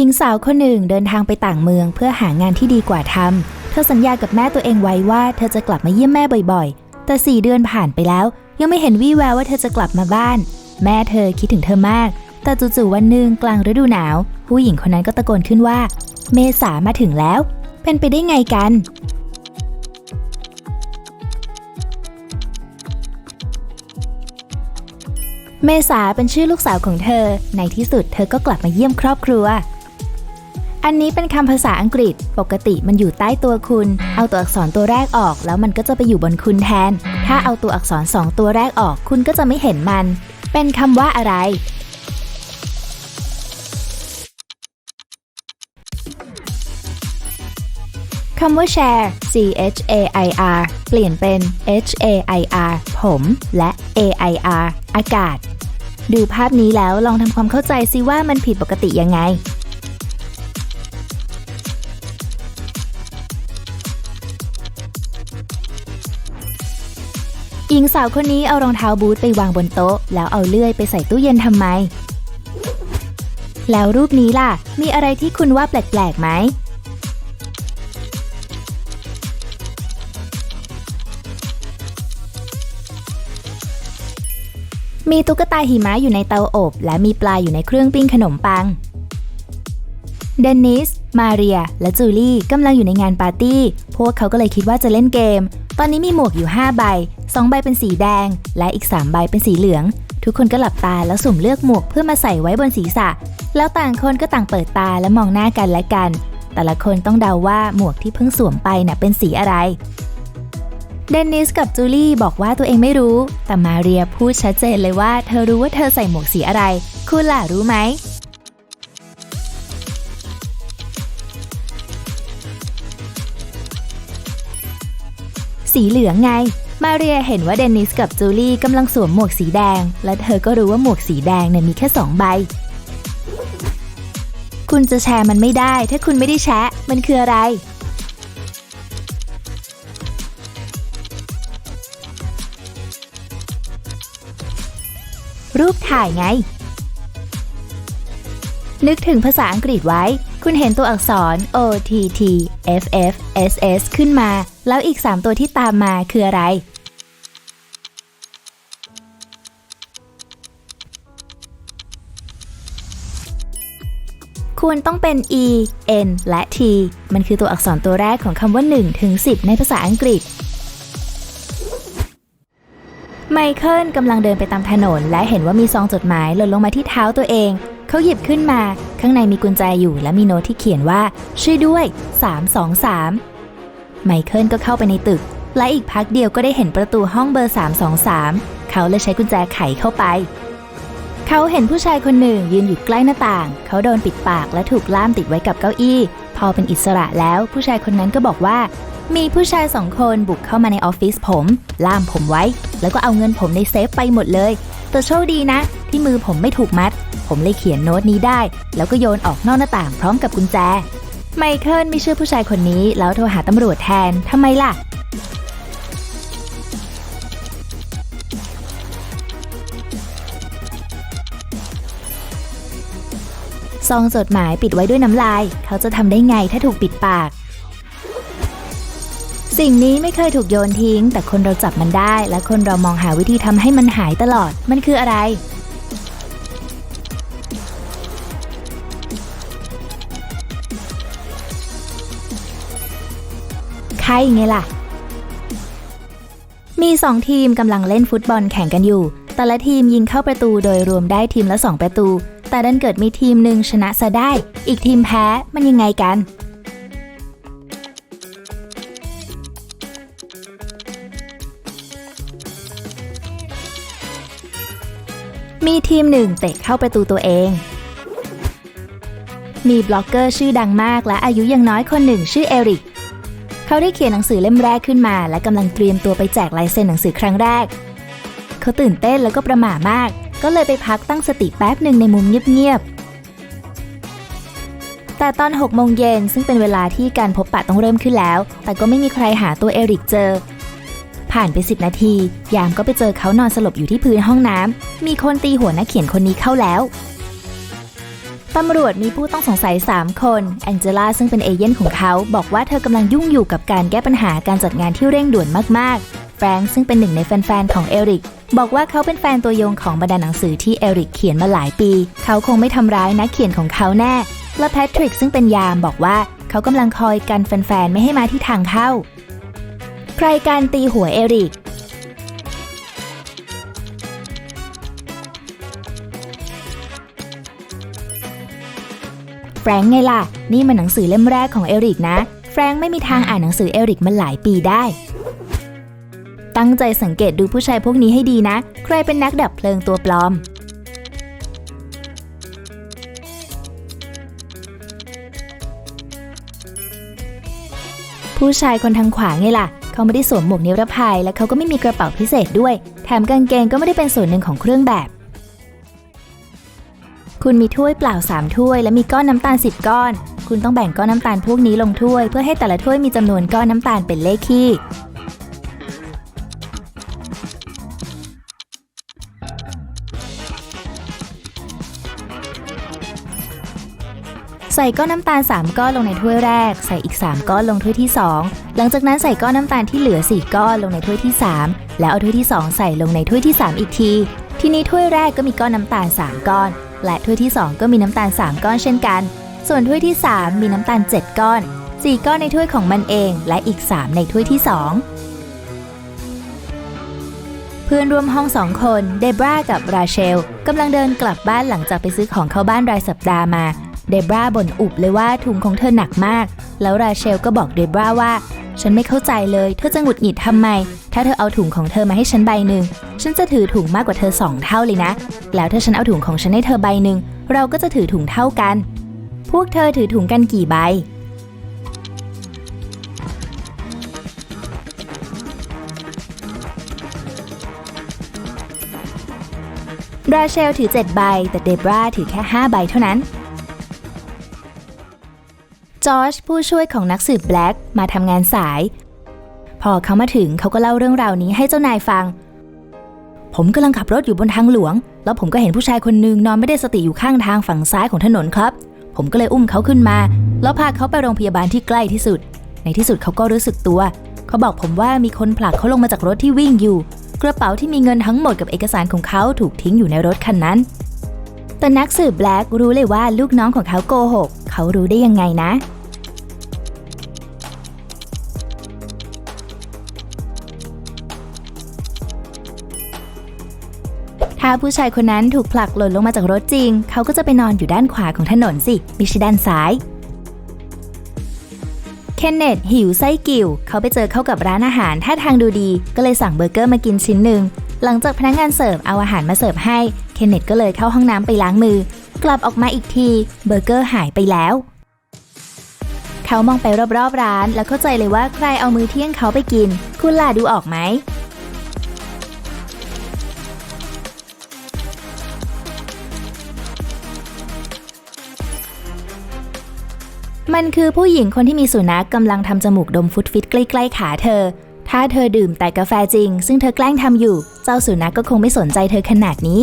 ญิงสาวคนหนึ่งเดินทางไปต่างเมืองเพื่อหางานที่ดีกว่าทำ เธอสัญญากับแม่ตัวเองไว้ว่าเธอจะกลับมาเยี่ยมแม่บ่อยๆ แต่สี่เดือนผ่านไปแล้ว ยังไม่เห็นวี่แววว่าเธอจะกลับมาบ้าน แม่เธอคิดถึงเธอมาก แต่จู่ๆวันหนึ่งกลางฤดูหนาว ผู้หญิงคนนั้นก็ตะโกนขึ้นว่า เมษามาถึงแล้ว เป็นไปได้ไงกัน เมษาเป็นชื่อลูกสาวของเธอ ในที่สุดเธอก็กลับมาเยี่ยมครอบครัว อันนี้เป็นคำภาษาอังกฤษ ปกติมันอยู่ใต้ตัวคุณ เอาตัวอักษรตัวแรกออก แล้วมันก็จะไปอยู่บนคุณแทน ถ้าเอาตัวอักษรสองตัวแรกออก คุณก็จะไม่เห็นมัน เป็นคำว่าอะไร คำว่า share c h a i r เปลี่ยนเป็น h a i r ผมและ a i r อากาศ ดูภาพนี้แล้วลองทำความเข้าใจซิว่ามันผิดปกติยังไง หญิงสาวคนนี้เอารองเท้าบูทไปวางบนโต๊ะ แล้วเอาเลื่อยไปใส่ตู้เย็นทำไม แล้วรูปนี้ล่ะ มีอะไรที่คุณว่าแปลกๆไหมมีตุ๊กตาหิมะอยู่ในเตาอบ และมีปลาอยู่ในเครื่องปิ้งขนมปัง เดนนิส มาเรีย และจูลี่กำลังอยู่ในงานปาร์ตี้ พวกเขาก็เลยคิดว่าจะเล่นเกม ตอนนี้มีหมวกอยู่ 5 ใบ 2 ใบเป็นสีแดง และอีก 3 ใบเป็นสีเหลือง ทุกคนก็หลับตาแล้วสุ่มเลือกหมวกเพื่อมาใส่ไว้บนศีรษะ แล้วต่างคนก็ต่างเปิดตาและมองหน้ากันและกัน แต่ละคนต้องเดาว่าหมวกที่เพิ่งสวมไปน่ะเป็นสีอะไร เดนนิสกับจูลี่บอกว่าตัวเองไม่รู้ แต่มาเรียพูดชัดเจนเลยว่าเธอรู้ว่าเธอใส่หมวกสีอะไร คุณล่ะรู้ไหม สีเหลืองไง มาเรียเห็นว่าเดนนิสกับจูลี่กำลังสวมหมวกสีแดง และเธอก็รู้ว่าหมวกสีแดงเนี่ยมีแค่สองใบ คุณจะแชร์มันไม่ได้ ถ้าคุณไม่ได้แชะมันคืออะไร รูปถ่ายไง นึกถึงภาษาอังกฤษไว้ คุณเห็นตัวอักษร O T T F F S S ขึ้นมาแล้วอีก 3 ตัวที่ตามมาคืออะไร ควรต้องเป็น E N และ T มันคือตัวอักษรตัวแรกของคำว่า 1 ถึง 10 ในภาษาอังกฤษไมเคิลกำลังเดินไปตามถนน และเห็นว่ามีซองจดหมายหล่นลงมาที่เท้าตัวเอง เขาหยิบขึ้นมา ข้างในมีกุญแจอยู่และมีโน้ตที่เขียนว่า ช่วยด้วย 323 ไมเคิลก็เข้าไปในตึก และอีกพักเดียวก็ได้เห็นประตูห้องเบอร์ 323 เขาเลยใช้กุญแจไขเข้าไป เขาเห็นผู้ชายคนหนึ่งยืนอยู่ใกล้หน้าต่าง เขาโดนปิดปากและถูกล่ามติดไว้กับเก้าอี้ พอเป็นอิสระแล้วผู้ชายคนนั้นก็บอกว่า มีผู้ชายสองคนบุกเข้ามาในออฟฟิศผม ล่ามผมไว้ แล้วก็เอาเงินผมในเซฟไปหมดเลยแต่โชคดีนะ ที่มือผมไม่ถูกมัด ผมเลยเขียนโน้ตนี้ได้ แล้วก็โยนออกนอกหน้าต่างพร้อมกับกุญแจ ไมเคิลไม่เชื่อผู้ชายคนนี้ แล้วโทรหาตำรวจแทนทำไมล่ะ ซองจดหมายปิดไว้ด้วยน้ำลาย เขาจะทำได้ไงถ้าถูกปิดปาก สิ่งนี้ไม่เคยถูกโยนทิ้ง แต่คนเราจับมันได้ และคนเรามองหาวิธีทำให้มันหายตลอด มันคืออะไร ใครไงล่ะ มีสองทีมกำลังเล่นฟุตบอลแข่งกันอยู่ แต่ละทีมยิงเข้าประตูโดยรวมได้ทีมละ 2 ประตู แต่ดันเกิดมีทีมหนึ่งชนะซะได้ อีกทีมแพ้มันยังไงกันมีทีมหนึ่งเตะเข้าประตูตัวเอง มีบล็อกเกอร์ชื่อดังมากและอายุยังน้อยคนหนึ่งชื่อเอริก เขาได้เขียนหนังสือเล่มแรกขึ้นมา และกำลังเตรียมตัวไปแจกลายเซ็นหนังสือครั้งแรก เขาตื่นเต้นแล้วก็ประหม่ามาก ก็เลยไปพักตั้งสติแป๊บหนึ่งในมุมเงียบๆ แต่ตอน6โมงเย็นซึ่งเป็นเวลาที่การพบปะต้องเริ่มขึ้นแล้ว แต่ก็ไม่มีใครหาตัวเอริกเจอ ผ่านไป 10 นาที ยามก็ไปเจอเขานอนสลบอยู่ที่พื้นห้องน้ำมีคนตีหัวนักเขียนคนนี้เข้าแล้ว ตำรวจมีผู้ต้องสงสัย 3 คน แองเจล่าซึ่งเป็นเอเย่นของเขา บอกว่าเธอกำลังยุ่งอยู่กับการแก้ปัญหาการจัดงานที่เร่งด่วนมากๆ แฟรงค์ซึ่งเป็นหนึ่งในแฟนๆของเอริก บอกว่าเขาเป็นแฟนตัวยงของบรรดาหนังสือที่เอริกเขียนมาหลายปี เขาคงไม่ทำร้ายนักเขียนของเขาแน่ และแพทริกซึ่งเป็นยามบอกว่าเขากำลังคอยกันแฟนๆไม่ให้มาที่ทางเข้า ใครการตีหัวเอริก รงค์ไงล่ะ นี่มันหนังสือเล่มแรกของเอริกนะ แฟรงค์ไม่มีทางอ่านหนังสือเอริกมาหลายปีได้ ตั้งใจสังเกตดูผู้ชายพวกนี้ให้ดีนะ ใครเป็นนักดับเพลิงตัวปลอม ผู้ชายคนทางขวาไงล่ะ เขาไม่ได้สวมหมวกนิรภัยและเขาก็ไม่มีกระเป๋าพิเศษด้วย แถมกางเกงก็ไม่ได้เป็นส่วนหนึ่งของเครื่องแบบ คุณมีถ้วยเปล่า 3 ถ้วย และมีก้อนน้ำตาล 10 ก้อน คุณต้องแบ่งก้อนน้ำตาลพวกนี้ลงถ้วย เพื่อให้แต่ละถ้วยมีจำนวนก้อนน้ำตาลเป็นเลขคี่ใส่ก้อนน้ำตาล 3 ก้อนลงในถ้วยแรก ใส่อีก 3 ก้อนลงถ้วยที่ 2 หลังจากนั้นใส่ก้อนน้ำตาลที่เหลือ 4 ก้อนลงในถ้วยที่ 3 แล้วเอาถ้วยที่ 2 ใส่ลงในถ้วยที่ 3 อีกที ทีนี้ถ้วยแรกก็มีก้อนน้ำตาล 3 ก้อน และถ้วยที่ 2 ก็มีน้ำตาล 3 ก้อนเช่นกัน ส่วนถ้วยที่ 3 มีน้ำตาล 7 ก้อน 4 ก้อนในถ้วยของมันเอง และอีก 3 ในถ้วยที่ 2 เพื่อนร่วมห้องสองคน เดบรากับราเชลกำลังเดินกลับบ้านหลังจากไปซื้อของเข้าบ้านรายสัปดาห์มา เดบราบ่นอุบเลยว่าถุงของเธอหนักมาก แล้วราเชลก็บอกเดบราว่า ฉันไม่เข้าใจเลย เธอจะหงุดหงิดทำไม ถ้าเธอเอาถุงของเธอมาให้ฉันใบหนึ่ง ฉันจะถือถุงมากกว่าเธอสองเท่าเลยนะ แล้วถ้าฉันเอาถุงของฉันให้เธอใบหนึ่ง เราก็จะถือถุงเท่ากัน พวกเธอถือถุงกันกี่ใบ ราเชลถือ 7 ใบ แต่เดบราถือแค่ 5 ใบเท่านั้น อร์จผู้ช่วยของนักสืบแบล็กมาทำงานสาย พอเขามาถึงเขาก็เล่าเรื่องราวนี้ให้เจ้านายฟัง ผมกำลังขับรถอยู่บนทางหลวง แล้วผมก็เห็นผู้ชายคนหนึ่งนอนไม่ได้สติอยู่ข้างทางฝั่งซ้ายของถนนครับ ผมก็เลยอุ้มเขาขึ้นมา แล้วพาเขาไปโรงพยาบาลที่ใกล้ที่สุด ในที่สุดเขาก็รู้สึกตัว เขาบอกผมว่ามีคนผลักเขาลงมาจากรถที่วิ่งอยู่ กระเป๋าที่มีเงินทั้งหมดกับเอกสารของเขาถูกทิ้งอยู่ในรถคันนั้นแต่นักสืบแบล็กรู้เลยว่าลูกน้องของเขาโกหก เขารู้ได้ยังไงนะ ถ้าผู้ชายคนนั้นถูกผลักหล่นลงมาจากรถจริง เขาก็จะไปนอนอยู่ด้านขวาของถนนสิม่ใช่ด้านซ้ายเคนเนตหิวไส้กิ่ว เขาไปเจอเข้ากับร้านอาหารท่าทางดูดี ก็เลยสั่งเบอร์เกอร์มากินชิ้นหนึ่ง หลังจากพนักงานเสิร์ฟเอาอาหารมาเสิร์ฟให้ เคนเนตก็เลยเข้าห้องน้ำไปล้างมือ กลับออกมาอีกที เบอร์เกอร์หายไปแล้ว เขามองไปรอบๆร้าน แล้วเข้าใจเลยว่าใครเอามือเที่ยงเขาไปกิน คุณล่ะดูออกไหม มันคือผู้หญิงคนที่มีสุนัขกำลังทำจมูกดมฟุตฟิตใกล้ๆขาเธอ ถ้าเธอดื่มแต่กาแฟจริง ซึ่งเธอแกล้งทำอยู่ เจ้าสุนัขกก็คงไม่สนใจเธอขนาดนี้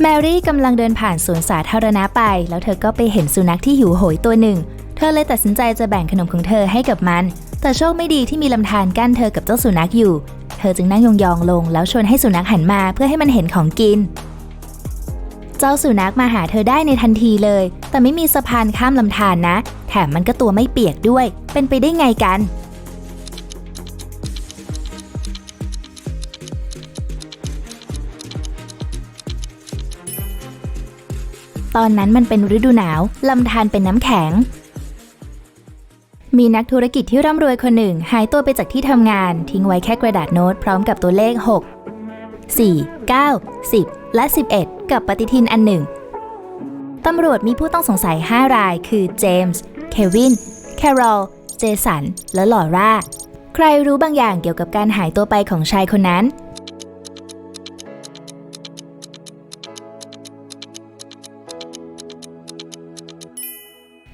แมรี่กำลังเดินผ่านสวนสาธารณะไป แล้วเธอก็ไปเห็นสุนัขที่หิวโหยตัวหนึ่ง เธอเลยตัดสินใจจะแบ่งขนมของเธอให้กับมัน แต่โชคไม่ดีที่มีลำธารกั้นเธอกับเจ้าสุนัขอยู่ เธอจึงนั่งยองๆลง แล้วชวนให้สุนัขหันมาเพื่อให้มันเห็นของกิน เจ้าสุนัขมาหาเธอได้ในทันทีเลย แต่ไม่มีสะพานข้ามลำธารนะ แถมมันก็ตัวไม่เปียกด้วย เป็นไปได้ไงกัน ตอนนั้นมันเป็นฤดูหนาว ลำธารเป็นน้ำแข็ง มีนักธุรกิจที่ร่ำรวยคนหนึ่ง หายตัวไปจากที่ทำงาน ทิ้งไว้แค่กระดาษโน้ตพร้อมกับตัวเลข 6 4 9 10 และ 11 กับปฏิทินอันหนึ่งตำรวจมีผู้ต้องสงสัย 5 ราย คือเจมส์ เควิน แคโรล เจสัน และลอร่า ใครรู้บางอย่างเกี่ยวกับการหายตัวไปของชายคนนั้น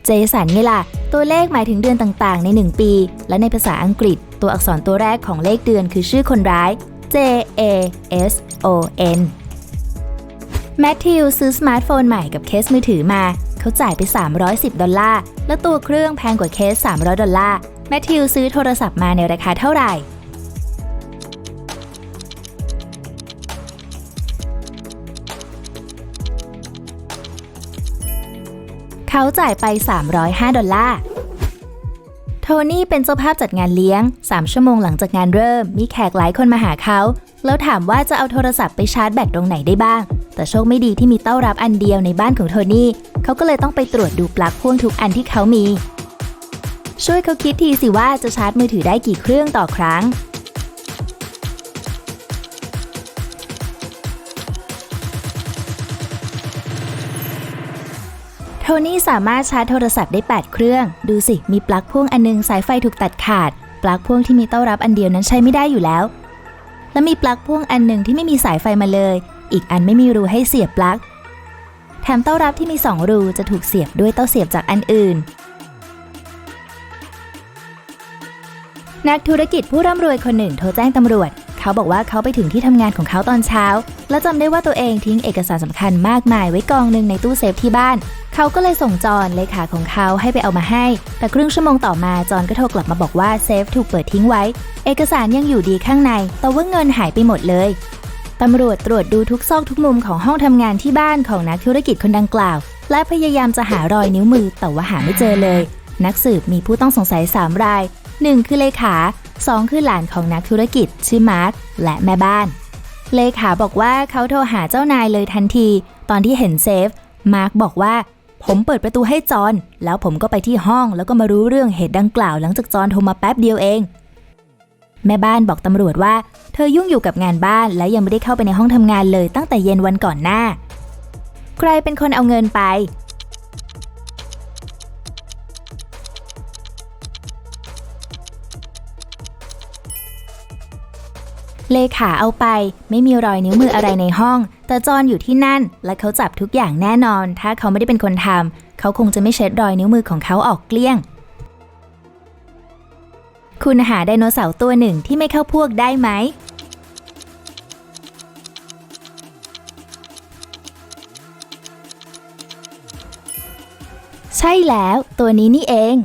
เจสันไงล่ะ ตัวเลขหมายถึงเดือนต่างๆ ใน 1 ปี และในภาษาอังกฤษ ตัวอักษรตัวแรกของเลขเดือนคือชื่อคนร้าย J A S O N แมทธิวซื้อสมาร์ทโฟนใหม่กับเคสมือถือมา เขาจ่ายไป 310 ดอลลาร์ แล้วตัวเครื่องแพงกว่าเคส 300 ดอลลาร์ แมทธิวซื้อโทรศัพท์มาในราคาเท่าไหร่ เขาจ่ายไป 305 ดอลลาร์โทนี่เป็นเจ้าภาพจัดงานเลี้ยง 3 ชั่วโมงหลังจากงานเริ่ม มีแขกหลายคนมาหาเขา แล้วถามว่าจะเอาโทรศัพท์ไปชาร์จแบตตรงไหนได้บ้าง แต่โชคไม่ดีที่มีเต้ารับอันเดียวในบ้านของโทนี่เขาก็เลยต้องไปตรวจดูปลั๊กพ่วงทุกอันที่เขามี ช่วยเขาคิดทีสิว่าจะชาร์จมือถือได้กี่เครื่องต่อครั้ง โทนี่สามารถชาร์จโทรศัพท์ได้ 8 เครื่อง ดูสิมีปลั๊กพ่วงอันนึงสายไฟถูกตัดขาด ปลั๊กพ่วงที่มีเต้ารับอันเดียวนั้นใช้ไม่ได้อยู่แล้วและมีปลั๊กพ่วงอันหนึ่งที่ไม่มีสายไฟมาเลย อีกอันไม่มีรูให้เสียบปลั๊ก แถมเต้ารับที่มี 2 รูจะถูกเสียบด้วยเต้าเสียบจากอันอื่น นักธุรกิจผู้ร่ำรวยคนหนึ่งโทรแจ้งตำรวจ เขาบอกว่าเขาไปถึงที่ทำงานของเขาตอนเช้า และจำได้ว่าตัวเองทิ้งเอกสารสำคัญมากมายไว้กองหนึ่งในตู้เซฟที่บ้าน เขาก็เลยส่งจอนเลขาของเขาให้ไปเอามาให้ แต่ครึ่งชั่วโมงต่อมาจอนก็โทรกลับมาบอกว่าเซฟถูกเปิดทิ้งไว้ เอกสารยังอยู่ดีข้างใน แต่ว่าเงินหายไปหมดเลย ตำรวจตรวจดูทุกซอกทุกมุมของห้องทำงานที่บ้านของนักธุรกิจคนดังกล่าว และพยายามจะหารอยนิ้วมือแต่ว่าหาไม่เจอเลย นักสืบมีผู้ต้องสงสัย 3 ราย 1 คือเลขา 2 คือหลานของนักธุรกิจ ชื่อมาร์คและแม่บ้าน เลขาบอกว่าเขาโทรหาเจ้านายเลยทันที ตอนที่เห็นเซฟ มาร์คบอกว่า ผมเปิดประตูให้จอนแล้วผมก็ไปที่ห้องแล้วก็มารู้เรื่องเหตุดังกล่าว หลังจากจอนโทรมาแป๊บเดียวเอง แม่บ้านบอกตำรวจว่า เธอยุ่งอยู่กับงานบ้านและยังไม่ได้เข้าไปในห้องทำงานเลยตั้งแต่เย็นวันก่อนหน้า ใครเป็นคนเอาเงินไป เลขาเอาไป ไม่มีรอยนิ้วมืออะไรในห้อง แต่จอนอยู่ที่นั่น และเขาจับทุกอย่างแน่นอน ถ้าเขาไม่ได้เป็นคนทำเขาคงจะไม่เช็ดรอยนิ้วมือของเขาออกเกลี้ยง คุณหาไดโนเสาร์ตัวหนึ่งที่ไม่เข้าพวกได้ไหม ใช่แล้ว ตัวนี้นี่เอง